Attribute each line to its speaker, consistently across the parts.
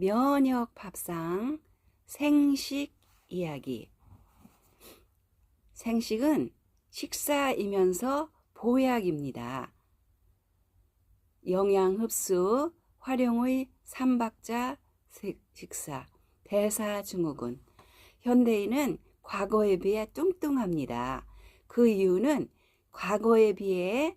Speaker 1: 면역 밥상 생식 이야기. 생식은 식사이면서 보약입니다. 영양 흡수, 활용의 삼박자 식사, 대사 증후군. 현대인은 과거에 비해 뚱뚱합니다. 그 이유는 과거에 비해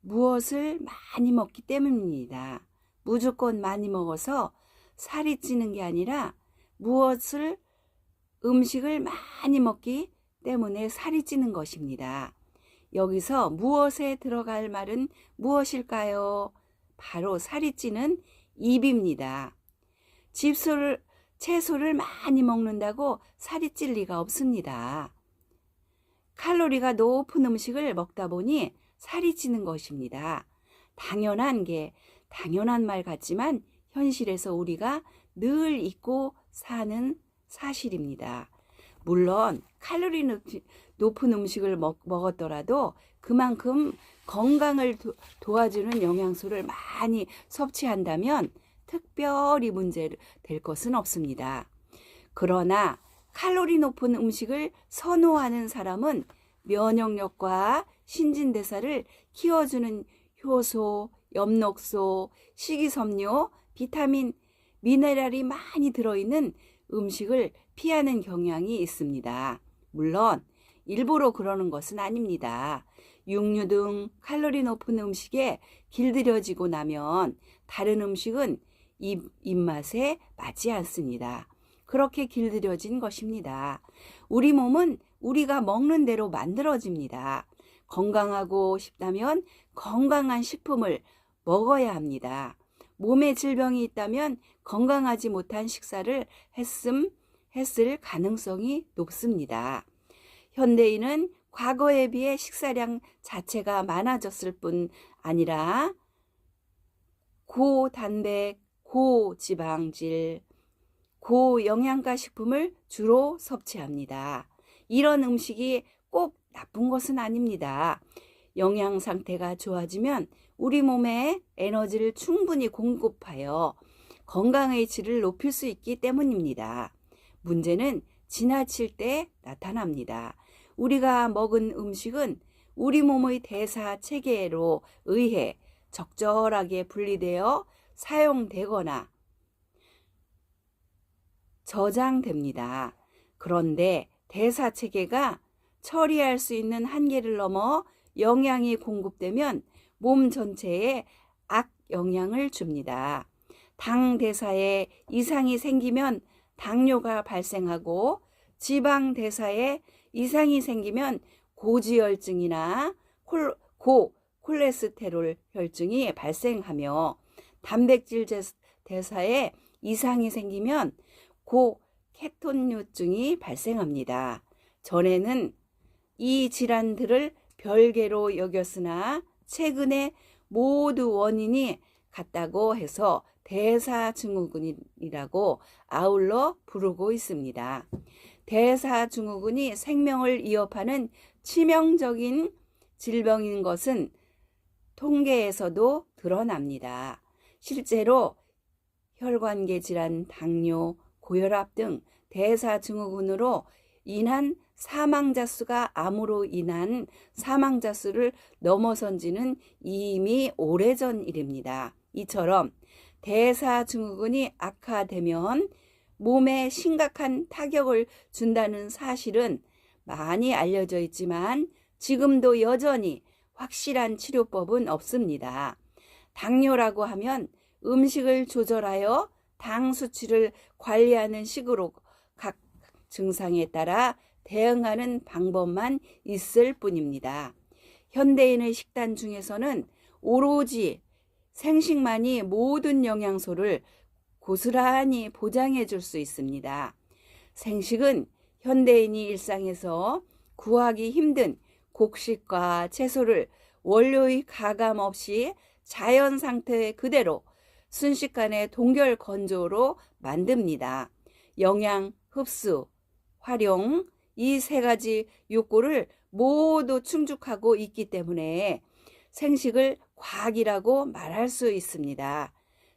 Speaker 1: 무엇을 많이 먹기 때문입니다. 무조건 많이 먹어서 살이 찌는 게 아니라 무엇을 음식을 많이 먹기 때문에 살이 찌는 것입니다. 여기서 무엇에 들어갈 말은 무엇일까요? 바로 살이 찌는 입입니다. 집소를 채소를 많이 먹는다고 살이 찔 리가 없습니다. 칼로리가 높은 음식을 먹다 보니 살이 찌는 것입니다. 당연한 게 당연한 말 같지만 현실에서 우리가 늘 잊고 사는 사실입니다. 물론 칼로리 높은 음식을 먹, 먹었더라도 그만큼 건강을 도, 도와주는 영양소를 많이 섭취한다면 특별히 문제될 것은 없습니다. 그러나 칼로리 높은 음식을 선호하는 사람은 면역력과 신진대사를 키워주는 효소, 엽록소, 식이섬유, 비타민, 미네랄이 많이 들어있는 음식을 피하는 경향이 있습니다. 물론 일부러 그러는 것은 아닙니다. 육류 등 칼로리 높은 음식에 길들여지고 나면 다른 음식은 입, 입맛에 맞지 않습니다. 그렇게 길들여진 것입니다. 우리 몸은 우리가 먹는 대로 만들어집니다. 건강하고 싶다면 건강한 식품을 먹어야 합니다. 몸에 질병이 있다면 건강하지 못한 식사를 했음, 했을 가능성이 높습니다. 현대인은 과거에 비해 식사량 자체가 많아졌을 뿐 아니라 고단백, 고지방질, 고영양가 식품을 주로 섭취합니다. 이런 음식이 꼭 나쁜 것은 아닙니다. 영양 상태가 좋아지면 우리 몸에 에너지를 충분히 공급하여 건강의 질을 높일 수 있기 때문입니다. 문제는 지나칠 때 나타납니다. 우리가 먹은 음식은 우리 몸의 대사 체계로 의해 적절하게 분리되어 사용되거나 저장됩니다. 그런데 대사 체계가 처리할 수 있는 한계를 넘어 영양이 공급되면 몸 전체에 악 영향을 줍니다. 당 대사에 이상이 생기면 당뇨가 발생하고 지방 대사에 이상이 생기면 고지혈증이나 콜, 고 콜레스테롤 혈증이 발생하며 단백질 대사에 이상이 생기면 고 케톤류증이 발생합니다. 전에는 이 질환들을 별개로 여겼으나 최근에 모두 원인이 같다고 해서 대사증후군이라고 아울러 부르고 있습니다. 대사증후군이 생명을 위협하는 치명적인 질병인 것은 통계에서도 드러납니다. 실제로 혈관계 질환, 당뇨, 고혈압 등 대사증후군으로 인한 사망자 수가 암으로 인한 사망자 수를 넘어선 지는 이미 오래전 일입니다. 이처럼 대사증후군이 악화되면 몸에 심각한 타격을 준다는 사실은 많이 알려져 있지만 지금도 여전히 확실한 치료법은 없습니다. 당뇨라고 하면 음식을 조절하여 당 수치를 관리하는 식으로 각 증상에 따라 대응하는 방법만 있을 뿐입니다. 현대인의 식단 중에서는 오로지 생식만이 모든 영양소를 고스란히 보장해 줄 수 있습니다. 생식은 현대인이 일상에서 구하기 힘든 곡식과 채소를 원료의 가감 없이 자연 상태 그대로 순식간에 동결 건조로 만듭니다. 영양, 흡수, 활용 이 세 가지 욕구를 모두 충족하고 있기 때문에 생식을 과학이라고 말할 수 있습니다.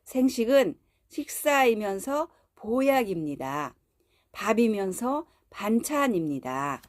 Speaker 1: 생식은 식사이면서 보약입니다. 밥이면서 반찬입니다.